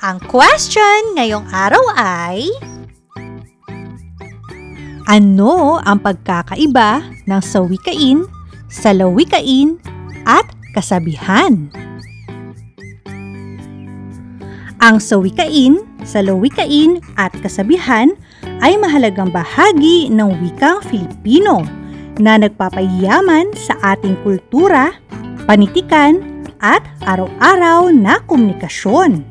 Ang question ngayong araw ay... Ano ang pagkakaiba ng sawikain, salawikain, at kasabihan? Ang sawikain, salawikain, at kasabihan ay mahalagang bahagi ng wikang Filipino na nagpapayaman sa ating kultura, panitikan, at araw-araw na komunikasyon.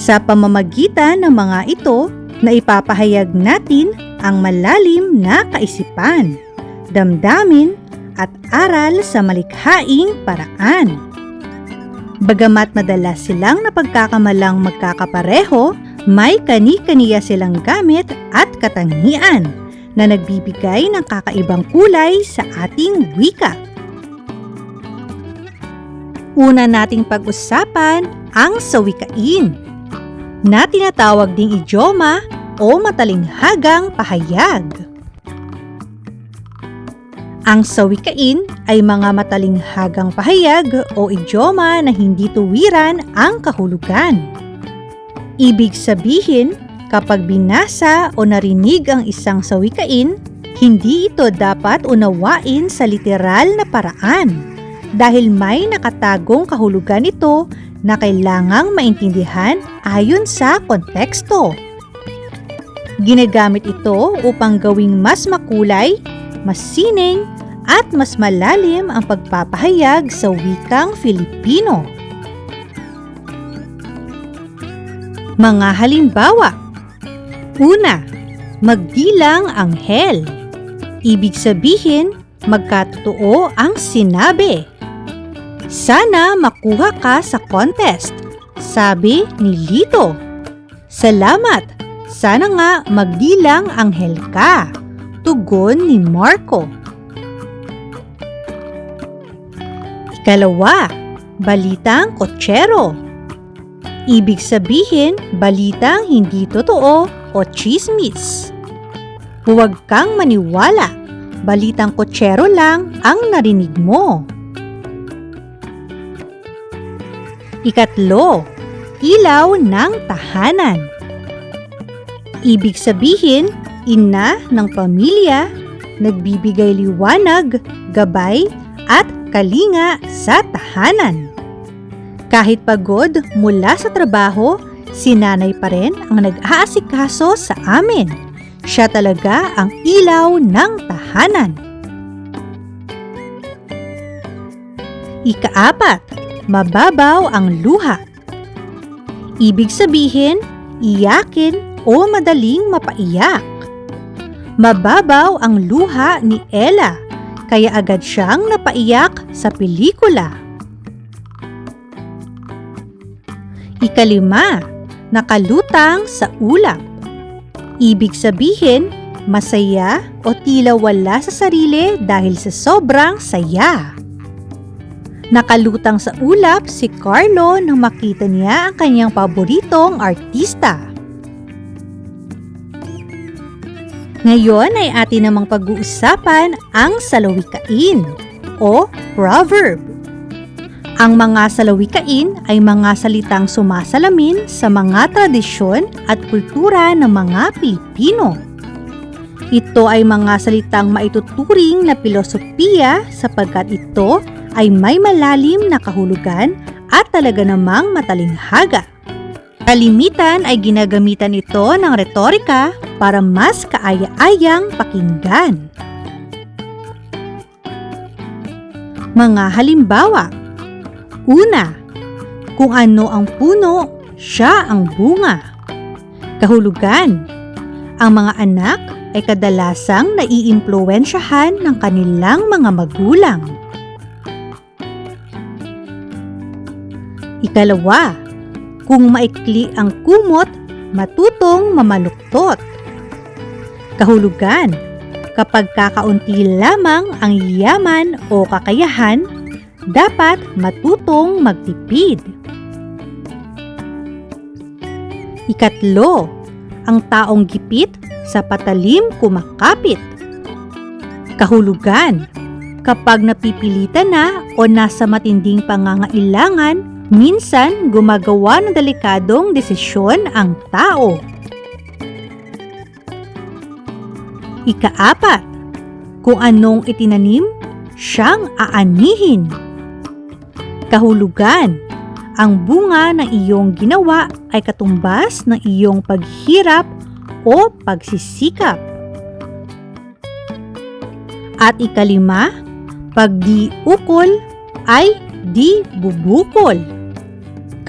Sa pamamagitan ng mga ito, na ipapahayag natin ang malalim na kaisipan, damdamin at aral sa malikhaing paraan. Bagamat madalas silang napagkakamalang magkakapareho, may kani-kaniya silang gamit at katangian na nagbibigay ng kakaibang kulay sa ating wika. Una nating pag-usapan ang sawikain na tinatawag ding idioma o matalinghagang pahayag. Ang sawikain ay mga matalinghagang pahayag o idioma na hindi tuwiran ang kahulugan. Ibig sabihin, kapag binasa o narinig ang isang sawikain, hindi ito dapat unawain sa literal na paraan dahil may nakatagong kahulugan ito na kailangang maintindihan ayon sa konteksto. Ginagamit ito upang gawing mas makulay, mas sining, at mas malalim ang pagpapahayag sa wikang Filipino. Mga halimbawa Una, magdilang anghel. Ibig sabihin, magkatotoo ang sinabi. Sana makuha ka sa contest, sabi ni Lito. Salamat! Sana nga magdilang anghel ka, tugon ni Marco. Ikalawa, balitang kotsero. Ibig sabihin, balitang hindi totoo o chismis. Huwag kang maniwala, balitang kotsero lang ang narinig mo. Ikatlo, ilaw ng tahanan. Ibig sabihin, ina ng pamilya, nagbibigay liwanag, gabay, at kalinga sa tahanan. Kahit pagod mula sa trabaho, si nanay pa rin ang nag-aasikaso sa amin. Siya talaga ang ilaw ng tahanan. Ikaapat, mababaw ang luha. Ibig sabihin, iyakin o madaling mapaiyak. Mababaw ang luha ni Ella, kaya agad siyang napaiyak sa pelikula. Ikalima, nakalutang sa ulap. Ibig sabihin, masaya o tila wala sa sarili dahil sa sobrang saya. Nakalutang sa ulap si Carlo nang makita niya ang kanyang paboritong artista. Ngayon ay atin namang pag-uusapan ang salawikain o proverb. Ang mga salawikain ay mga salitang sumasalamin sa mga tradisyon at kultura ng mga Pilipino. Ito ay mga salitang maituturing na filosofiya sapagkat ito ay may malalim na kahulugan at talaga namang matalinghaga. Kalimitan ay ginagamitan ito ng retorika para mas kaaya-ayang pakinggan. Mga halimbawa Una, kung ano ang puno, siya ang bunga. Kahulugan Ang mga anak ay kadalasang naiimpluwensyahan ng kanilang mga magulang. Ikalawa, kung maikli ang kumot, matutong mamaluktot. Kahulugan, kapag kakaunti lamang ang yaman o kakayahan, dapat matutong magtipid. Ikatlo, ang taong gipit sa patalim kumakapit. Kahulugan, kapag napipilitan na o nasa matinding pangangailangan, Minsan, gumagawa ng delikadong desisyon ang tao. Ikaapat, kung anong itinanim, siyang aanihin. Kahulugan, ang bunga ng iyong ginawa ay katumbas ng iyong paghirap o pagsisikap. At ikalima, pag di ukol ay di bubukol.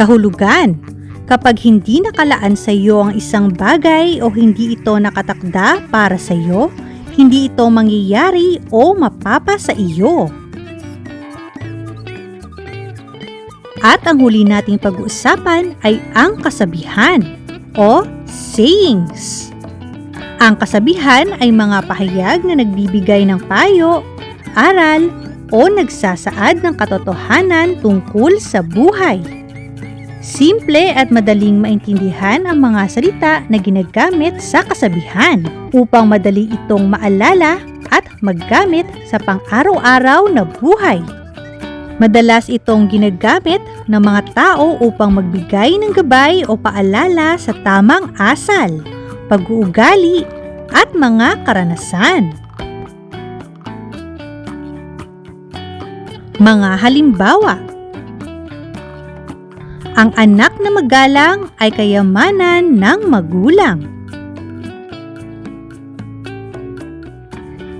Kahulugan, kapag hindi nakalaan sa iyo ang isang bagay o hindi ito nakatakda para sa iyo, hindi ito mangyayari o mapapa sa iyo. At ang huli nating pag-uusapan ay ang kasabihan o sayings. Ang kasabihan ay mga pahayag na nagbibigay ng payo, aral, o nagsasaad ng katotohanan tungkol sa buhay. Simple at madaling maintindihan ang mga salita na ginagamit sa kasabihan upang madali itong maalala at maggamit sa pang-araw-araw na buhay. Madalas itong ginagamit ng mga tao upang magbigay ng gabay o paalala sa tamang asal, pag-uugali at mga karanasan. Mga halimbawa Ang anak na magalang ay kayamanan ng magulang.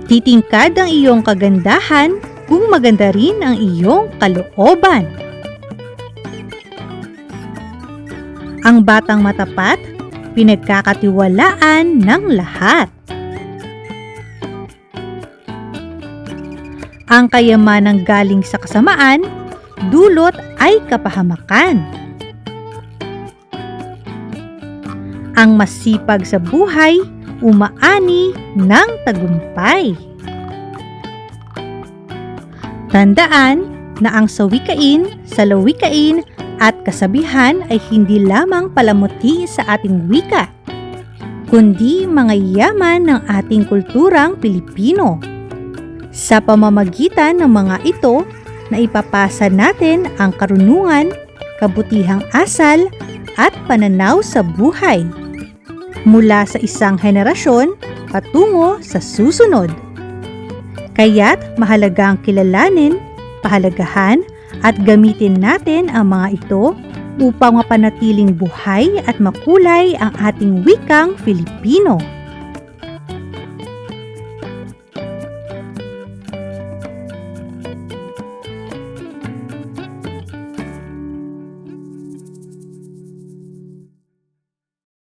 Titingkad ang iyong kagandahan kung maganda rin ang iyong kalooban. Ang batang matapat, pinagkakatiwalaan ng lahat. Ang kayamanang galing sa kasamaan, dulot ay kapahamakan. Ang masipag sa buhay, umaani ng tagumpay. Tandaan na ang sawikain, salawikain at kasabihan ay hindi lamang palamuti sa ating wika, kundi mga yaman ng ating kulturang Pilipino. Sa pamamagitan ng mga ito, na ipapasa natin ang karunungan, kabutihang asal at pananaw sa buhay mula sa isang henerasyon patungo sa susunod. Kaya't mahalagang kilalanin, pahalagahan at gamitin natin ang mga ito upang mapanatiling buhay at makulay ang ating wikang Filipino.